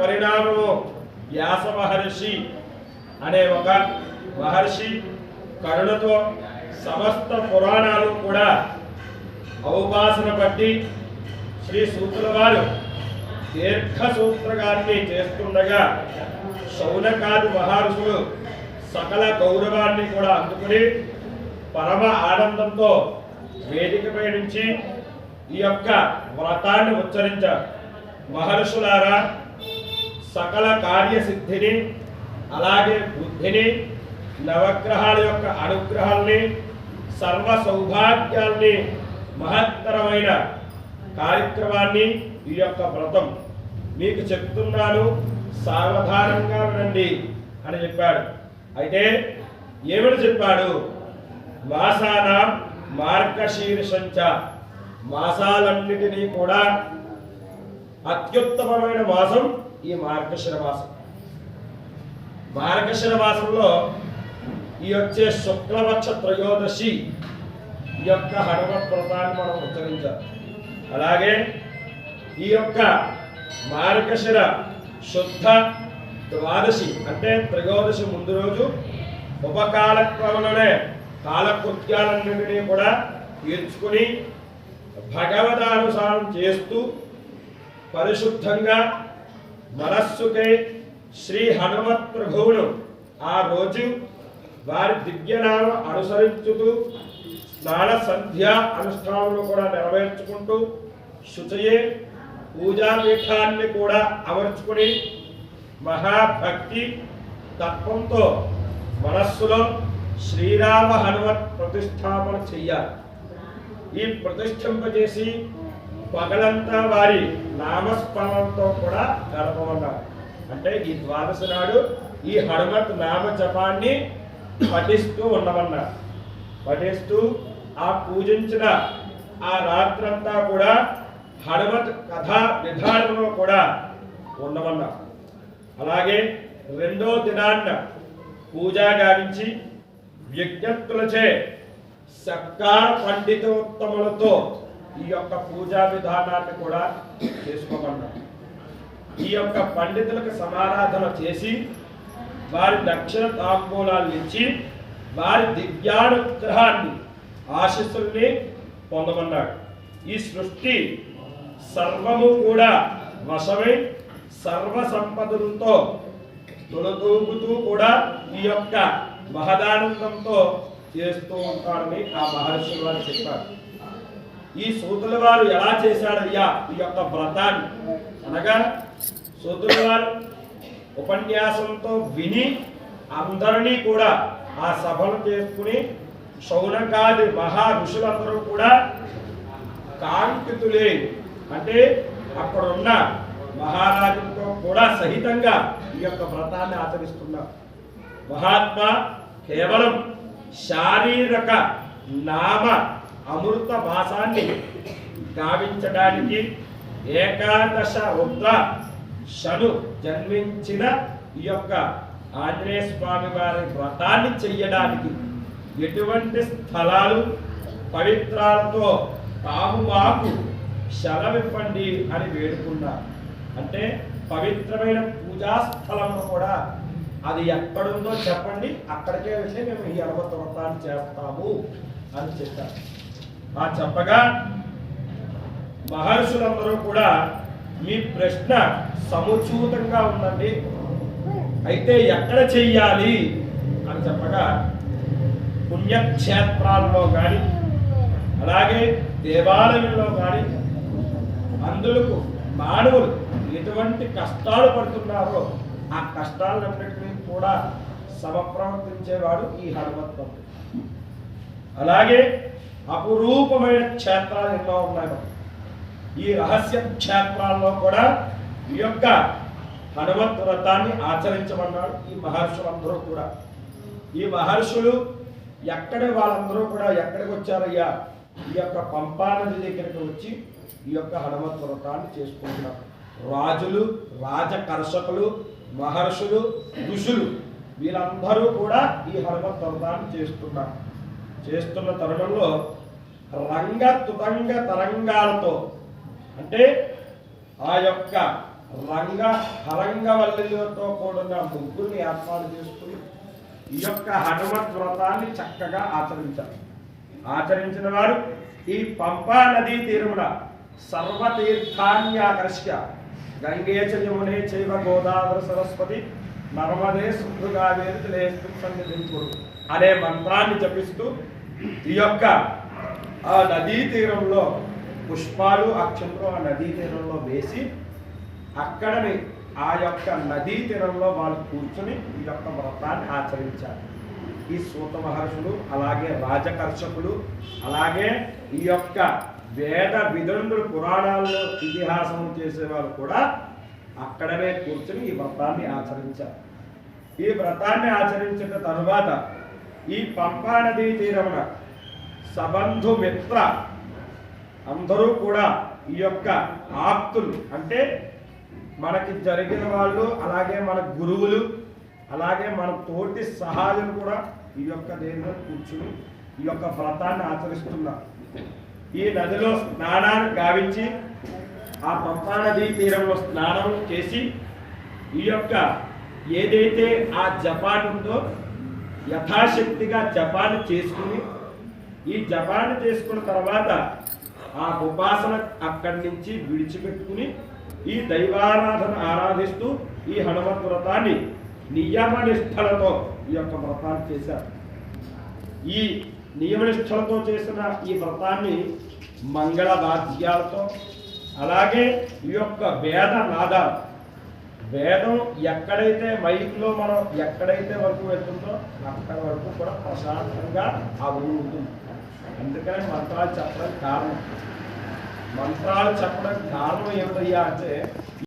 పరిణామము వ్యాస మహర్షి అనే ఒక మహర్షి కరుణతో సమస్త పురాణాలు కూడా ఔపాసన బట్టి శ్రీ సూత్రుల వారు దీర్ఘ సూత్రగాన్ని చేస్తుండగా శౌనకాది మహర్షులు సకల గౌరవాన్ని కూడా అందుకుని పరమ ఆనందంతో వేదికపై నుంచి ఈ యొక్క వ్రతాన్ని ఉచ్చరించారు. మహర్షులారా సకల కార్యసిద్ధిని అలాగే బుద్ధిని నవగ్రహాల యొక్క అనుగ్రహాల్ని సర్వ సౌభాగ్యాల్ని మహత్తరమైన కార్యక్రమాన్ని ఈ యొక్క వ్రతం మీకు చెప్తున్నాను. సావధానంగా వినండి అని చెప్పాడు. అయితే ఏమని చెప్పాడు? మాసాన మార్గశీర్షంచ. మాసాలన్నిటినీ కూడా అత్యుత్తమమైన మాసం ఈ మార్గశిర మాసం మార్గశిర మాసంలో ఈ వచ్చే శుక్లపక్ష త్రయోదశి ఈ యొక్క హనుమత్ వ్రతాన్ని మనం ఉచ్చరించాలి. అలాగే ఈ యొక్క మార్గశిర శుద్ధ ద్వాదశి అంటే త్రయోదశి ముందు రోజు ఉపకాలక్రమంలోనే కాలకృత్యాలన్నింటినీ కూడా తీర్చుకుని భగవదానుసారం చేస్తూ పరిశుద్ధంగా మనస్సుకై శ్రీ హనుమత్ ప్రభువును ఆ రోజు వారి దివ్యనామ అనుసరించుతూ స్నాన సంధ్య అనుష్ఠానాలు కూడా నెరవేర్చుకుంటూ శుచయే పూజాపీఠాన్ని కూడా అమర్చుకుని మహాభక్తి తత్వంతో మనస్సులో శ్రీరామ హనుమత్ ప్రతిష్టాపన చెయ్యాలి. ఈ ప్రతిష్ఠింపజేసి పగలంతా వారి నామస్మరణతో కూడా గడపమన్నారు అంటే ఈ ద్వాదశి నాడు ఈ హనుమత్ నామ జపాన్ని పఠిస్తూ ఉండమన్నారు పఠిస్తూ ఆ పూజించిన ఆ రాత్రంతా కూడా హనుమత్ కథా విధానంలో కూడా ఉండమన్నారు అలాగే రెండో దినాన్న పూజా గావించి విజ్ఞప్తులచే సర్కార్ పండితోత్తములతో ఈ యొక్క పూజా విధానాన్ని కూడా చేసుకోమన్నారు ఈ యొక్క పండితులకు సమారాధన చేసి వారి దక్షిణ తాంబూలాలు ఇచ్చి వారి దివ్యానుగ్రహాన్ని ఆశీస్సుల్ని పొందమన్నాడు. ఈ సృష్టి సర్వము కూడా వశమై సర్వ సంపదలతో తొలతూగుతూ కూడా ఈ యొక్క మహదానందంతో చేస్తూ ఉంటాడని ఆ మహర్షులు వారు చెప్పారు. ఈ సూతుల వారు ఎలా చేశాడయ్యా? ఈ యొక్క వ్రతాన్ని. అనగా సూతుల వారు ఉపన్యాసంతో విని అందరినీ కూడా ఆ సభలు చేసుకుని శౌనకాది మహా ఋషులందరూ కూడా కాంకితులే అంటే అక్కడున్న మహారాజుతో మహారాజులతో కూడా సహితంగా ఈ యొక్క వ్రతాన్ని ఆచరిస్తున్నారు. మహాత్మ కేవలం శారీరక నామ అమృత భాసాన్ని గావించడానికి ఏకాదశ రుద్ర శను జన్మించిన ఈ యొక్క ఆంజనేయ స్వామి వారి వ్రతాన్ని చెయ్యడానికి ఎటువంటి స్థలాలు పవిత్రాలతో తాము మాకు సెలవివ్వండి అని వేడుకున్నారు. అంటే పవిత్రమైన పూజా స్థలంలో కూడా అది ఎక్కడుందో చెప్పండి అక్కడికే వెళ్ళి మేము ఈ అరవత వ్రతాన్ని చేస్తాము అని చెప్పారు. ఆ చెప్పగా మహర్షులందరూ కూడా మీ ప్రశ్న సముచూతంగా ఉందండి. అయితే ఎక్కడ చెయ్యాలి అని చెప్పగా పుణ్యక్షేత్రాల్లో కానీ అలాగే దేవాలయంలో కానీ అందులకు మానవులు ఎటువంటి కష్టాలు పడుతున్నారో ఆ కష్టాలన్నింటినీ కూడా సమప్రవర్తించేవాడు ఈ హనుమంతుడు. అలాగే అపురూపమైన క్షేత్రాలు ఎన్నో ఉన్నాయి ఈ రహస్య క్షేత్రాల్లో కూడా ఈ యొక్క హనుమత్ వ్రతాన్ని ఆచరించమన్నాడు ఈ మహర్షులందరూ కూడా. ఈ మహర్షులు ఎక్కడ వాళ్ళందరూ కూడా ఎక్కడికి వచ్చారయ్యా? ఈ యొక్క పంపా నది దగ్గరికి వచ్చి ఈ యొక్క హనుమత్ వ్రతాన్ని చేసుకుంటున్నారు. రాజులు రాజకర్షకులు మహర్షులు ఋషులు వీళ్ళందరూ కూడా ఈ హనుమత్ వ్రతాన్ని చేస్తున్నారు. చేస్తున్న తరుణంలో రంగ తుతంగ తరంగాలతో అంటే ఆ యొక్క రంగ హరంగవల్లితో కూడిన ముగ్గురిని ఏర్పాటు చేసుకుని ఈ యొక్క హనుమత్ వ్రతాన్ని చక్కగా ఆచరించారు. ఆచరించిన వారు ఈ పంపా నదీ తీరమున సర్వతీర్థాన్యాకర్ష్య గంగే చ యమునే చైవ గోదావరి సరస్వతి నర్మదే శుద్ధుగావేరి తిలేస్తు సన్నిధింపుడు అనే మంత్రాన్ని జపిస్తూ ఈ యొక్క ఆ నదీ తీరంలో పుష్పాలు అక్షంతో ఆ నదీ తీరంలో వేసి అక్కడని ఆ యొక్క నదీ తీరంలో వాళ్ళు కూర్చుని ఈ యొక్క వ్రతాన్ని ఆచరించారు. ఈ సూత మహర్షులు అలాగే రాజకర్షకులు అలాగే ఈ యొక్క వేద విదండులు పురాణాల్లో ఇతిహాసం చేసేవారు కూడా అక్కడనే కూర్చుని ఈ వ్రతాన్ని ఆచరించారు. ఈ వ్రతాన్ని ఆచరించిన తరువాత ఈ పంపా నదీ తీరమున సబంధు మిత్ర అందరూ కూడా ఈ యొక్క ఆప్తులు. అంటే మనకి జరిగిన వాళ్ళు అలాగే మన గురువులు అలాగే మన తోటి సహాయం కూడా ఈ యొక్క దేనిలో కూర్చుని ఈ యొక్క వ్రతాన్ని ఆచరిస్తున్నారు. ఈ నదిలో స్నానాన్ని గావించి ఆ పంపా నదీ తీరంలో స్నానం చేసి ఈ యొక్క ఏదైతే ఆ జపాన్ ఉందో యథాశక్తిగా జపాన్ చేసుకుని ఈ జపాన్ చేసుకున్న తర్వాత ఆ ఉపాసన అక్కడి నుంచి విడిచిపెట్టుకుని ఈ దైవారాధన ఆరాధిస్తూ ఈ హనుమత్ వ్రతాన్ని నియమనిష్టలతో ఈ యొక్క వ్రతాన్ని చేశారు. ఈ నియమనిష్టలతో చేసిన ఈ వ్రతాన్ని మంగళ వాద్యాలతో అలాగే ఈ యొక్క వేద నాదాలు వేదం ఎక్కడైతే మైక్లో మనం ఎక్కడైతే వరకు వెళ్తుందో అక్కడ వరకు కూడా ప్రశాంతంగా ఆ ఊరు ఉంటుంది. అందుకని మంత్రాలు చెప్పడానికి కారణం. మంత్రాలు చెప్పడానికి కారణం ఏమిటయ్యా అంటే